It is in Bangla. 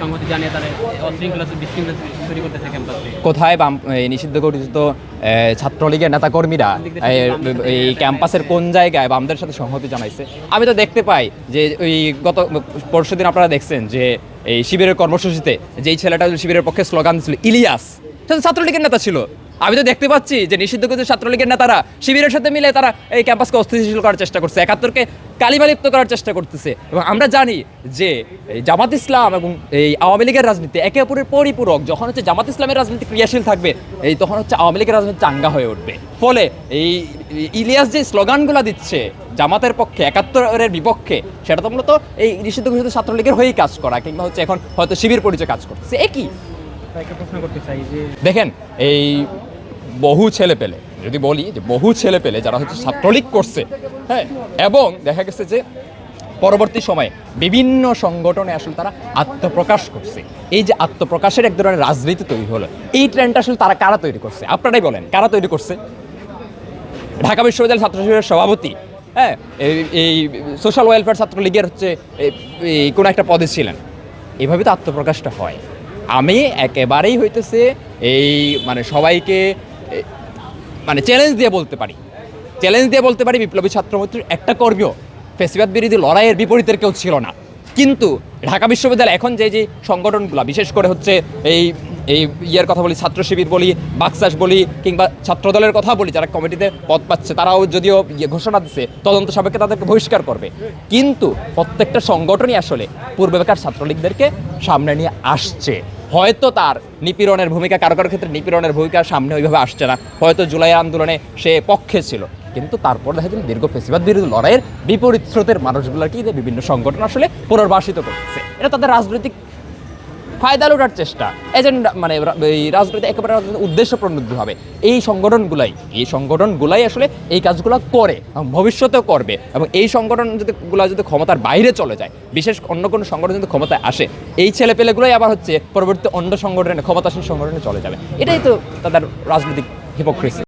সংহতি জানিয়ে তারা অশৃঙ্খলা বিশৃঙ্খলা তৈরি করতেছে ক্যাম্পাসে। কোথায় বাম নিষিদ্ধ ছাত্রলীগের নেতাকর্মীরা এই ক্যাম্পাসের কোন জায়গায় বামদের সাথে সংহতি জানাইছে? আমি তো দেখতে পাই যে ওই গত পরশুদিন আপনারা দেখছেন যে এই শিবিরের কর্মসূচিতে যেই ছেলেটা শিবিরের পক্ষে স্লোগান ছিল ইলিয়াস সে তো ছাত্রলীগের নেতা ছিল। আমি তো দেখতে পাচ্ছি যে নিষিদ্ধ ঘোষিত ছাত্রলীগের নেতারা, শিবিরের সাথে মিলে তারা এই ক্যাম্পাসকে অস্থিতিশীল করার চেষ্টা করছে, একাত্তরকে কালিমালিপ্ত করার চেষ্টা করতেছে। এবং আমরা জানি যে জামাত ইসলাম এবং এই আওয়ামী লীগের রাজনীতি একে অপরের পরিপূরক। যখন হচ্ছে জামাত ইসলামের রাজনীতি ক্রিয়াশীল থাকবে, এই তখন হচ্ছে আওয়ামী লীগের রাজনীতি চাঙ্গা হয়ে উঠবে। ফলে এই ইলিয়াস যে স্লোগানগুলো দিচ্ছে জামাতের পক্ষে, একাত্তরের বিপক্ষে, সেটা তো মূলত এই নিষিদ্ধ ঘোষিত ছাত্রলীগের হয়েই কাজ করা, কিংবা হচ্ছে এখন হয়তো শিবির পরিচয় কাজ করতেছে। একই দেখেন, এই বহু ছেলে পেলে, যদি বলি যে বহু ছেলে পেলে যারা হচ্ছে ছাত্রলীগ করছে হ্যাঁ এবং দেখা গেছে যে পরবর্তী সময়ে বিভিন্ন সংগঠনে আসলে তারা আত্মপ্রকাশ করছে। এই যে আত্মপ্রকাশের এক ধরনের রাজনীতি তৈরি হলো, এই ট্রেন্ডটা আসলে তারা কারা তৈরি করছে? আপনারাই বলেন, কারা তৈরি করছে? ঢাকা বিশ্ববিদ্যালয় ছাত্র শিবিরের সভাপতি হ্যাঁ এই- সোশ্যাল ওয়েলফেয়ার ছাত্রলীগের হচ্ছে এই, কোনো একটা পদে ছিলেন। এভাবে তো আত্মপ্রকাশটা হয়। আমি একেবারেই হইতেছে এই মানে সবাইকে মানে চ্যালেঞ্জ দিয়ে বলতে পারি। চ্যালেঞ্জ দিয়ে বলতে পারি বিপ্লবী ছাত্রমৈত্রীর একটা কর্মীও। ফেসিবাদ বিরোধী লড়াইয়ের বিপরীতের কেউ ছিল না। কিন্তু ঢাকা বিশ্ববিদ্যালয় এখন যে যে সংগঠনগুলো, বিশেষ করে হচ্ছে এই এই ইয়ের কথা বলি, ছাত্র শিবির বলি বাক্সাস বলি, কিংবা ছাত্রদলের কথা বলি, যারা কমিটিতে পদ পাচ্ছে, তারাও যদিও ইয়ে ঘোষণা দিচ্ছে তদন্ত সাপেক্ষে তাদেরকে বহিষ্কার করবে। কিন্তু প্রত্যেকটা সংগঠনই আসলে পূর্বেকার ছাত্রলীগদেরকে সামনে নিয়ে আসছে। হয়তো তার নিপীড়নের ভূমিকা, কারও কারও ক্ষেত্রে নিপীড়নের ভূমিকা সামনে ওইভাবে আসছে না। হয়তো জুলাই আন্দোলনে সে পক্ষে ছিল। কিন্তু তারপর দেখা যায় দীর্ঘ ফেসিবাদ বিরোধী লড়াইয়ের বিপরীত স্রোতের মানুষগুলোকে বিভিন্ন সংগঠন আসলে পুনর্বাসিত করছে। এটা তাদের রাজনৈতিক ফায়দা লোটার চেষ্টা। এজেন্ডা মানে এই রাজনীতি একেবারে উদ্দেশ্য প্রণোদিত হবে। এই সংগঠনগুলাই এই সংগঠনগুলাই আসলে এই কাজগুলো করে এবং ভবিষ্যতেও করবে এবং এই সংগঠন যদি, গুলা যদি ক্ষমতার বাইরে চলে যায়, বিশেষ অন্য কোনো সংগঠন যদি ক্ষমতায় আসে, এই ছেলেপেলেগুলোই আবার হচ্ছে পরবর্তী অন্য সংগঠনে ক্ষমতাসীন সংগঠনে চলে যাবে। এটাই তো তাদের রাজনৈতিক হিপোক্রেসি